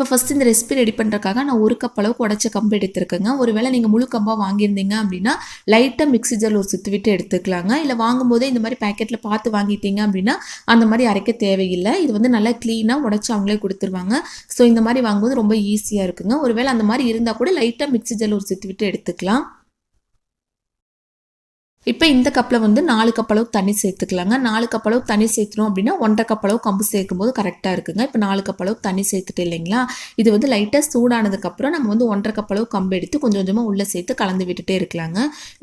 இப்போ ஃபஸ்ட்டு இந்த recipe ready பண்ணுறக்காக நான் ஒரு கப் அளவுக்கு உடச்ச கம்பு எடுத்துருக்கேங்க. ஒருவேளை நீங்கள் முழு கம்பாக வாங்கியிருந்தீங்க அப்படின்னா லைட்டாக மிக்ஸி ஜெல் ஒரு சுற்றி விட்டு எடுத்துக்கலாங்க. இல்லை வாங்கும்போதே இந்த மாதிரி பேக்கெட்டில் பார்த்து வாங்கிட்டீங்க அப்படின்னா அந்த மாதிரி அரைக்க தேவையில்லை. இது வந்து நல்லா க்ளீனாக உடச்சி அவங்களே கொடுத்துருவாங்க. ஸோ இந்த மாதிரி வாங்கும்போது ரொம்ப ஈஸியாக இருக்குங்க. ஒருவேளை அந்த மாதிரி இருந்தால் கூட லைட்டாக மிக்ஸி ஜெல் ஒரு சுற்றி விட்டு எடுத்துக்கலாம். இப்போ இந்த கப்பில் வந்து நாலு கப் தண்ணி சேர்த்துக்கலாங்க. நாலு கப் தண்ணி சேர்த்துனோம் அப்படின்னா ஒன்றரை கப் அளவு கம்பு சேர்க்கும்போது கரெக்டாக இருக்குங்க. இப்போ நாலு கப் தண்ணி சேர்த்துட்டு இல்லைங்களா? இது வந்து லைட்டாக சூடானதுக்கப்புறம் நம்ம வந்து ஒன்றரை கப் அளவு கம்பு எடுத்து கொஞ்சம் கொஞ்சமாக உள்ளே சேர்த்து கலந்து விட்டுட்டே இருக்கலாங்க.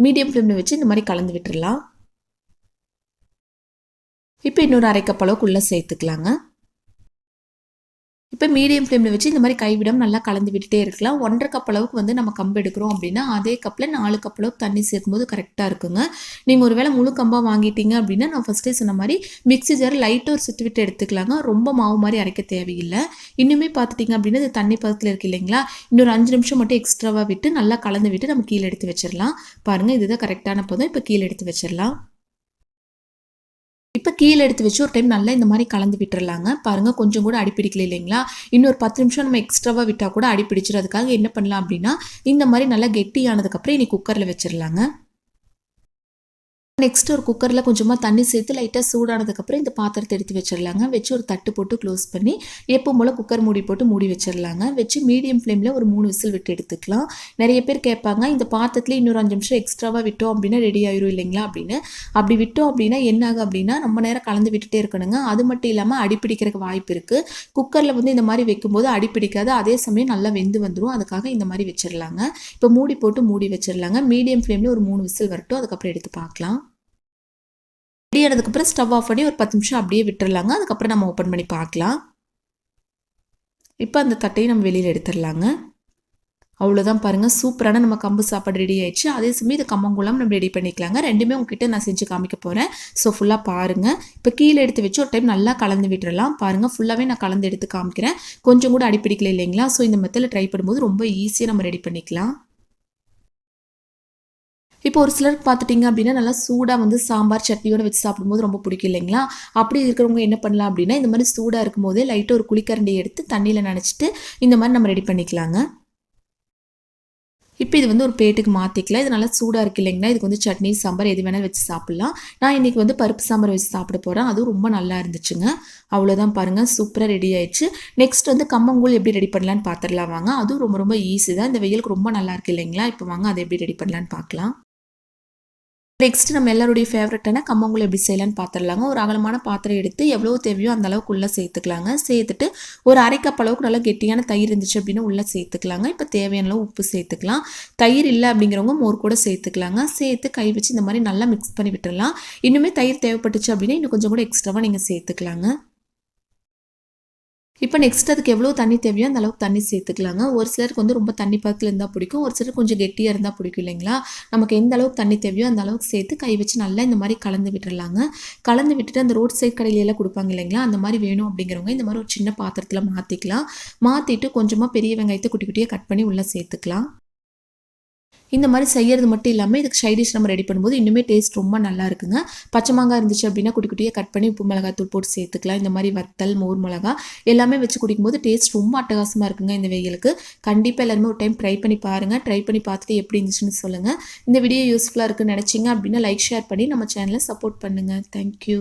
மீடியம் ஃப்ளேமில் வச்சு இந்த மாதிரி கலந்து விட்டுடலாம் இப்போ இன்னொரு அரை கப் அளவுக்கு உள்ளே சேர்த்துக்கலாங்க. இப்போ மீடியம் ஃப்ளேமில் வச்சு இந்த மாதிரி கைவிடம் நல்லா கலந்து விட்டுட்டே இருக்கலாம். ஒன்றரை கப் அளவுக்கு வந்து நம்ம கம்பு எடுக்கிறோம் அப்படின்னா அதே கப்பில் நாலு கப் அளவுக்கு தண்ணி சேர்க்கும்போது கரெக்டாக இருக்குங்க. நீங்கள் ஒரு வேளை முழு கம்பாக வாங்கிட்டீங்க அப்படின்னா நான் ஃபஸ்ட்டே சொன்ன மாதிரி மிக்ஸி ஜார் லைட்டாக ஒரு சுட்டு விட்டு எடுத்துக்கலாங்க. ரொம்ப மாவு மாதிரி அரைக்க தேவையில்லை. இன்னுமே பார்த்துட்டிங்க அப்படின்னா இது தண்ணி பதத்தில் இருக்கு இல்லைங்களா? இன்னொரு அஞ்சு நிமிஷம் மட்டும் எக்ஸ்ட்ராவாக விட்டு நல்லா கலந்து விட்டு நம்ம கீழே எடுத்து வச்சிடலாம். பாருங்கள் இதுதான் கரெக்டான பதம். இப்போ கீழே எடுத்து வச்சிடலாம். இப்போ கீழே எடுத்து வச்சு ஒரு டைம் நல்லா இந்த மாதிரி கலந்து விட்டுறலாங்க. பாருங்கள் கொஞ்சம் கூட அடிப்பிடிக்கல இல்லைங்களா? இன்னொரு பத்து நிமிஷம் நம்ம எக்ஸ்ட்ராவாக விட்டால் கூட அடிப்பிடிச்சிடும் அதுக்காக என்ன பண்ணலாம் அப்படின்னா இந்த மாதிரி நல்லா கெட்டியானதுக்கப்புறம் இனி குக்கரில் வச்சிடலாங்க நெக்ஸ்ட் ஒரு குக்கரில் கொஞ்சமாக தண்ணி சேர்த்து லைட்டாக சூடானதுக்கப்புறம் இந்த பாத்திரத்தை எடுத்து வச்சிடலாங்க. வச்சு ஒரு தட்டு போட்டு க்ளோஸ் பண்ணி எப்போ போல் குக்கர் மூடி போட்டு மூடி வச்சிடலாங்க. வச்சு மீடியம் ஃப்ளேமில் ஒரு மூணு விசில் விட்டு எடுத்துக்கலாம். நிறைய பேர் கேட்பாங்க இந்த பாத்திரத்தில் இன்னொரு அஞ்சு நிமிஷம் எக்ஸ்ட்ராவாக விட்டோம் அப்படின்னா ரெடி ஆயிரும் இல்லைங்களா? அப்படின்னு. அப்படி விட்டோம் அப்படின்னா என்னாகும் அப்படின்னா நம்ம நேரம் கலந்து விட்டுட்டே இருக்கணுங்க. அது மட்டும் இல்லாமல் அடிப்பிடிக்கிறதுக்கு வாய்ப்பு இருக்குது குக்கரில் வந்து இந்த மாதிரி வைக்கும்போது அடிப்பிடிக்காது அதே சமயம் நல்லா வெந்து வந்துடும் அதுக்காக இந்த மாதிரி வச்சிடலாங்க. இப்போ மூடி போட்டு மூடி வச்சிடலாங்க. மீடியம் ஃப்ளேமில் ஒரு மூணு விசில் வரட்டும். அதுக்கப்புறம் எடுத்து பார்க்கலாம். ரெடி ஆனதுக்கப்புறம் ஸ்டவ் ஆஃப் பண்ணி ஒரு பத்து நிமிஷம் அப்படியே விட்டுறலாங்க. அதுக்கப்புறம் நம்ம ஓப்பன் பண்ணி பார்க்கலாம். இப்போ அந்த தட்டையை நம்ம வெளியில் எடுத்துடலாங்க. அவ்வளோதான் பாருங்கள் சூப்பரான நம்ம கம்பு சாப்பாடு ரெடி ஆயிடுச்சு. அதே சமயம் இது கம்மங்குளம் நம்ம ரெடி பண்ணிக்கலாங்க. ரெண்டுமே உங்ககிட்ட நான் செஞ்சு காமிக்க போகிறேன் ஸோ ஃபுல்லாக பாருங்கள் இப்போ கீழே எடுத்து வச்சு ஒரு டைம் நல்லா கலந்து விட்டுறலாம். பாருங்கள் ஃபுல்லாகவே நான் கலந்து எடுத்து காமிக்கிறேன். கொஞ்சம் கூட அடிப்பிடிக்கல இல்லைங்களா? ஸோ இந்த மெத்தில் ட்ரை பண்ணும்போது ரொம்ப ஈஸியாக நம்ம ரெடி பண்ணிக்கலாம். இப்போ ஒரு சிலருக்கு பார்த்துட்டிங்க அப்படின்னா நல்லா சூடாக வந்து சாம்பார் சட்னியோட வச்சு சாப்பிடும்போது ரொம்ப பிடிக்கும் இல்லைங்களா? அப்படி இருக்கிறவங்க என்ன பண்ணலாம் அப்படின்னா இந்த மாதிரி சூடாக இருக்கும்போதே லைட்டாக ஒரு குளிக்கரண்டி எடுத்து தண்ணியில் நினச்சிட்டு இந்த மாதிரி நம்ம ரெடி பண்ணிக்கலாங்க. இப்போ இது வந்து ஒரு பேட்டுக்கு மாற்றிக்கலாம் இது நல்லா சூடாக இருக்குது இல்லைங்கன்னா இதுக்கு வந்து சட்னி சாம்பார் எது வேணாலும் வச்சு சாப்பிட்லாம். நான் இன்றைக்கி வந்து பருப்பு சாம்பார் வச்சு சாப்பிட போகிறேன் அதுவும் ரொம்ப நல்லா இருந்துச்சுங்க. அவ்வளோதான் பாருங்கள் சூப்பராக ரெடி ஆயிடுச்சு. நெக்ஸ்ட் வந்து கம்மங்கூழ் எப்படி ரெடி பண்ணலான்னு பார்த்துடலாம் வாங்க. அதுவும் ரொம்ப ரொம்ப ஈஸி தான். இந்த வெயிலுக்கு ரொம்ப நல்லா இருக்குது இல்லைங்களா? இப்போ வாங்க அதை எப்படி ரெடி பண்ணலான்னு பார்க்கலாம் நெக்ஸ்ட் நம்ம எல்லாருடைய ஃபேவரட்டான கம்மங்குள் எப்படி செய்யலாம்னு பார்த்துடலாங்க ஒரு அகலமான பாத்திரம் எடுத்து எவ்வளோ தேவையோ அந்த அளவுக்கு உள்ளே சேர்த்துக்கலாங்க. சேர்த்துட்டு ஒரு அரை கப் அளவுக்கு நல்லா கெட்டியான தயிர் இருந்துச்சு அப்படின்னு உள்ளே சேர்த்துக்கலாங்க. இப்போ தேவையான அளவு உப்பு சேர்த்துக்கலாம். தயிர் இல்லை அப்படிங்கிறவங்க மோர் கூட சேர்த்துக்கலாங்க. சேர்த்து கை வச்சு இந்த மாதிரி நல்லா மிக்ஸ் பண்ணி விட்டுடலாம் இன்னுமே தயிர் தேவைப்பட்டுச்சு அப்படின்னா இன்னும் கொஞ்சம் கூட எக்ஸ்ட்ராவாக நீங்கள் சேர்த்துக்கலாங்க. இப்போ நெக்ஸ்ட் அதுக்கு எவ்வளோ தண்ணி தேவையோ அந்த அளவுக்கு தண்ணி சேர்த்துக்கலாங்க. ஒரு சிலருக்கு வந்து ரொம்ப தண்ணி பக்கத்தில் இருந்தால் பிடிக்கும். ஒரு சிலர் கொஞ்சம் கெட்டியாக இருந்தால் பிடிக்கும் இல்லைங்களா? நமக்கு எந்த அளவுக்கு தண்ணி தேவையோ அந்த அளவுக்கு சேர்த்து கை வச்சு நல்லா இந்த மாதிரி கலந்து விட்டுறலாங்க. கலந்து விட்டுட்டு அந்த ரோட் சைட் கடையிலெல்லாம் கொடுப்பாங்க இல்லைங்களா? அந்த மாதிரி வேணும் அப்படிங்கிறவங்க இந்த மாதிரி ஒரு சின்ன பாத்திரத்தில் மாற்றிக்கலாம் மாற்றிட்டு கொஞ்சமாக பெரிய வெங்காயத்தை குட்டி குட்டியாக கட் பண்ணி உள்ளே சேர்த்துக்கலாம். இந்த மாதிரி செய்யறது மட்டும் இல்லாமல் இதுக்கு சைடிஷ் நம்ம ரெடி பண்ணும்போது இன்னுமே டேஸ்ட் ரொம்ப நல்லா இருக்குங்க. பச்சை மாங்காய் இருந்துச்சு அப்படின்னா குட்டி குட்டியாக கட் பண்ணி உப்பு மிளகாய் தூள் போட்டு சேர்த்துக்கலாம். இந்த மாதிரி வத்தல் மோர் மிளகா எல்லாமே வச்சு குடிக்கும்போது டேஸ்ட் ரொம்ப அட்டகாசமாக இருக்குங்க இந்த வெயிலுக்கு. கண்டிப்பாக எல்லாருமே ஒரு டைம் ட்ரை பண்ணி பாருங்கள் ட்ரை பண்ணி பார்த்துட்டு எப்படி இருந்துச்சுன்னு சொல்லுங்கள் இந்த வீடியோ யூஸ்ஃபுல்லாக இருக்குன்னு நினச்சிங்க அப்படின்னா லைக் ஷேர் பண்ணி நம்ம சேனலை சப்போர்ட் பண்ணுங்கள் தேங்க்யூ